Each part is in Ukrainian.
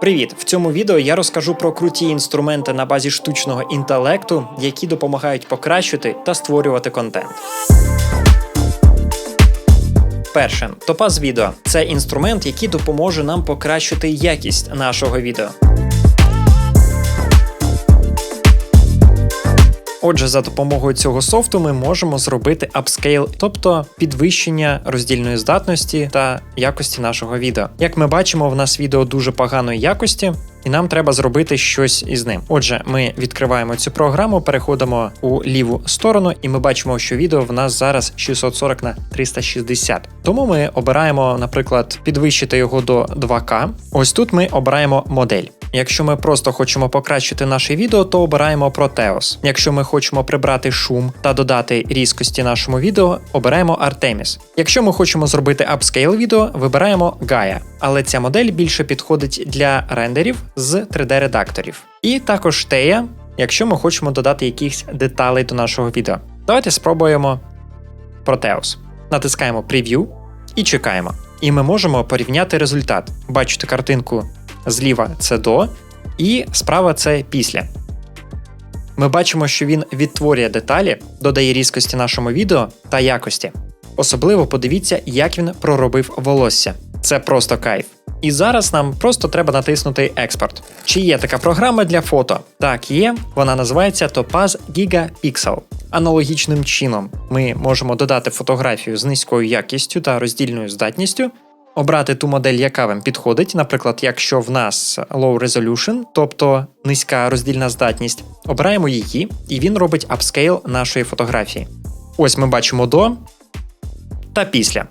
Привіт! В цьому відео я розкажу про круті інструменти на базі штучного інтелекту, які допомагають покращити та створювати контент. Перше, топаз відео це інструмент, який допоможе нам покращити якість нашого відео. Отже, за допомогою цього софту ми можемо зробити апскейл, тобто підвищення роздільної здатності та якості нашого відео. Як ми бачимо, в нас відео дуже поганої якості, і нам треба зробити щось із ним. Отже, ми відкриваємо цю програму, переходимо у ліву сторону, і ми бачимо, що відео в нас зараз 640 на 360. Тому ми обираємо, наприклад, підвищити його до 2К. Ось тут ми обираємо модель. Якщо ми просто хочемо покращити наше відео, то обираємо Proteus. Якщо ми хочемо прибрати шум та додати різкості нашому відео, обираємо Artemis. Якщо ми хочемо зробити апскейл відео, вибираємо Gaia. Але ця модель більше підходить для рендерів з 3D-редакторів. І також Teia, якщо ми хочемо додати якихось деталей до нашого відео. Давайте спробуємо Proteus. Натискаємо Preview і чекаємо. І ми можемо порівняти результат. Бачите картинку зліва це до, і справа це після. Ми бачимо, що він відтворює деталі, додає різкості нашому відео та якості. Особливо подивіться, як він проробив волосся. Це просто кайф. І зараз нам просто треба натиснути експорт. Чи є така програма для фото? Так, є. Вона називається Topaz Gigapixel. Аналогічним чином ми можемо додати фотографію з низькою якістю та роздільною здатністю, обрати ту модель, яка вам підходить. Наприклад, якщо в нас low resolution, тобто низька роздільна здатність, обираємо її, і він робить апскейл нашої фотографії. Ось ми бачимо до та після.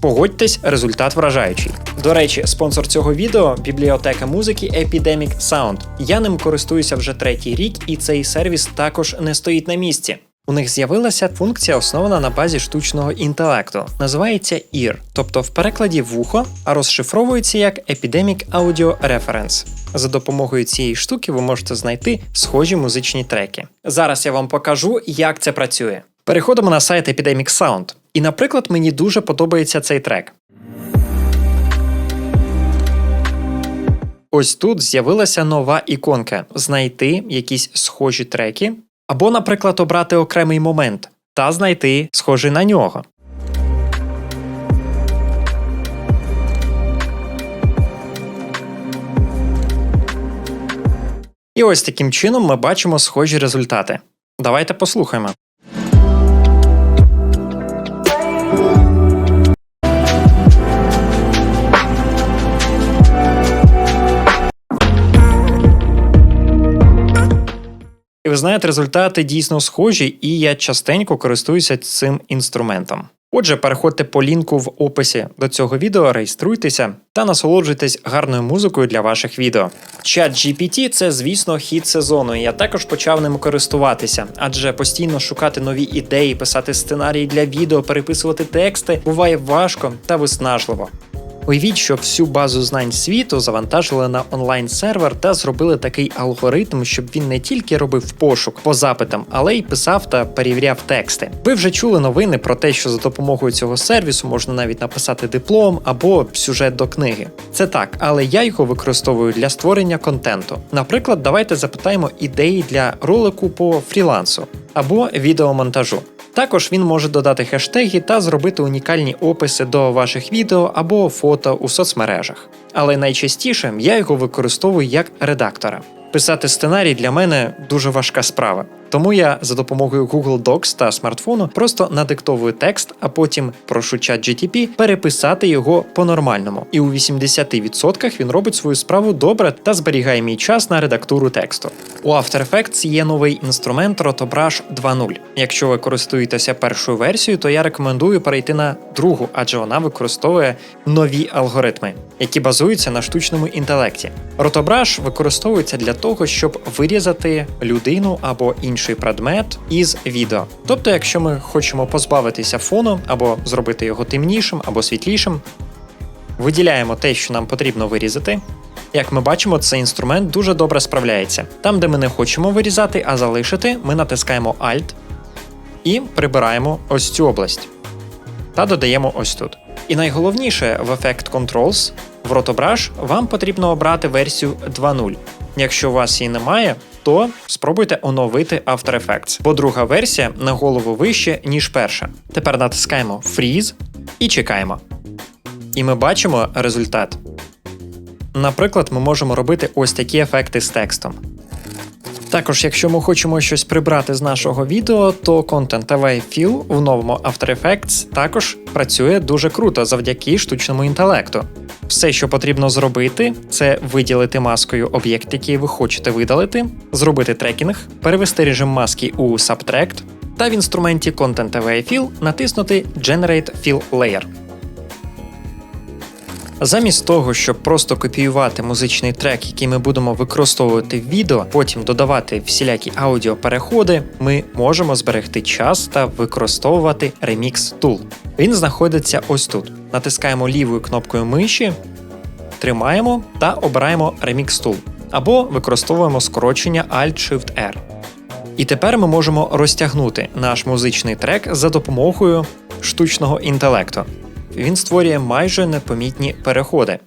Погодьтесь, результат вражаючий. До речі, спонсор цього відео бібліотека музики Epidemic Sound. Я ним користуюся вже третій рік, і цей сервіс також не стоїть на місці. У них з'явилася функція, основана на базі штучного інтелекту. Називається EAR, тобто в перекладі вухо, а розшифровується як Epidemic Audio Reference. За допомогою цієї штуки ви можете знайти схожі музичні треки. Зараз я вам покажу, як це працює. Переходимо на сайт Epidemic Sound. І, наприклад, мені дуже подобається цей трек. Ось тут з'явилася нова іконка знайти якісь схожі треки, або, наприклад, обрати окремий момент та знайти схожий на нього. І ось таким чином ми бачимо схожі результати. Давайте послухаємо. Знаєте, результати дійсно схожі, і я частенько користуюся цим інструментом. Отже, переходьте по лінку в описі до цього відео, реєструйтеся та насолоджуйтесь гарною музикою для ваших відео. Чат GPT – це, звісно, хід сезону. Я також почав ним користуватися, адже постійно шукати нові ідеї, писати сценарії для відео, переписувати тексти буває важко та виснажливо. Уявіть, що всю базу знань світу завантажили на онлайн-сервер та зробили такий алгоритм, щоб він не тільки робив пошук по запитам, але й писав та перевіряв тексти. Ви вже чули новини про те, що за допомогою цього сервісу можна навіть написати диплом або сюжет до книги. Це так, але я його використовую для створення контенту. Наприклад, давайте запитаємо ідеї для ролику по фрілансу або відеомонтажу. Також він може додати хештеги та зробити унікальні описи до ваших відео або фото у соцмережах. Але найчастіше я його використовую як редактора. Писати сценарій для мене дуже важка справа. Тому я за допомогою Google Docs та смартфону просто надиктовую текст, а потім прошу чат GTP переписати його по-нормальному. І у 80% він робить свою справу добре та зберігає мій час на редактуру тексту. У After Effects є новий інструмент Rotobrush 2.0. Якщо ви користуєтеся першою версією, то я рекомендую перейти на другу, адже вона використовує нові алгоритми, які базуються на штучному інтелекті. Rotobrush використовується для того, щоб вирізати людину або інший предмет із відео. Тобто, якщо ми хочемо позбавитися фону або зробити його темнішим або світлішим, виділяємо те, що нам потрібно вирізати. Як ми бачимо, цей інструмент дуже добре справляється. Там, де ми не хочемо вирізати, а залишити, ми натискаємо Alt і прибираємо ось цю область та додаємо ось тут. І найголовніше в Effect Controls в Rotobrush вам потрібно обрати версію 2.0. Якщо у вас її немає, то спробуйте оновити After Effects, бо друга версія на голову вище, ніж перша. Тепер натискаємо Freeze і чекаємо. І ми бачимо результат. Наприклад, ми можемо робити ось такі ефекти з текстом. Також, якщо ми хочемо щось прибрати з нашого відео, то Content Away Fill в новому After Effects також працює дуже круто завдяки штучному інтелекту. Все, що потрібно зробити, це виділити маскою об'єкт, який ви хочете видалити, зробити трекінг, перевести режим маски у Subtract, та в інструменті Content Away Fill натиснути Generate Fill Layer. Замість того, щоб просто копіювати музичний трек, який ми будемо використовувати в відео, потім додавати всілякі аудіопереходи, ми можемо зберегти час та використовувати Remix Tool. Він знаходиться ось тут. Натискаємо лівою кнопкою миші, тримаємо та обираємо Remix Tool або використовуємо скорочення Alt-Shift-R. І тепер ми можемо розтягнути наш музичний трек за допомогою штучного інтелекту. Він створює майже непомітні переходи.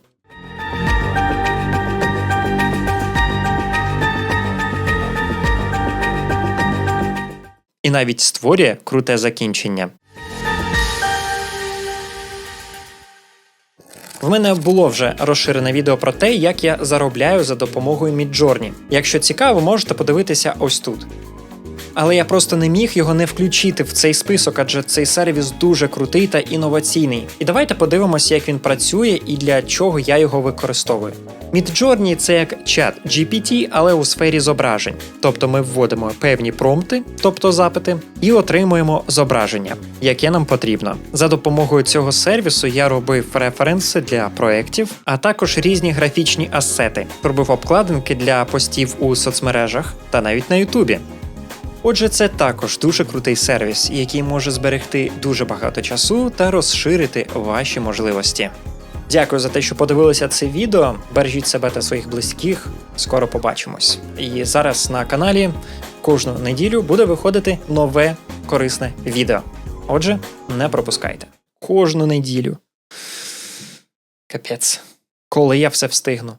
І навіть створює круте закінчення. В мене було вже розширене відео про те, як я заробляю за допомогою Midjourney. Якщо цікаво, можете подивитися ось тут. Але я просто не міг його не включити в цей список, адже цей сервіс дуже крутий та інноваційний. І давайте подивимося, як він працює і для чого я його використовую. Midjourney – це як чат GPT, але у сфері зображень. Тобто ми вводимо певні промпти, тобто запити, і отримуємо зображення, яке нам потрібно. За допомогою цього сервісу я робив референси для проєктів, а також різні графічні асети, робив обкладинки для постів у соцмережах та навіть на Ютубі. Отже, це також дуже крутий сервіс, який може зберегти дуже багато часу та розширити ваші можливості. Дякую за те, що подивилися це відео. Бережіть себе та своїх близьких. Скоро побачимось. І зараз на каналі кожну неділю буде виходити нове корисне відео. Отже, не пропускайте. Кожну неділю. Капець. Коли я все встигну.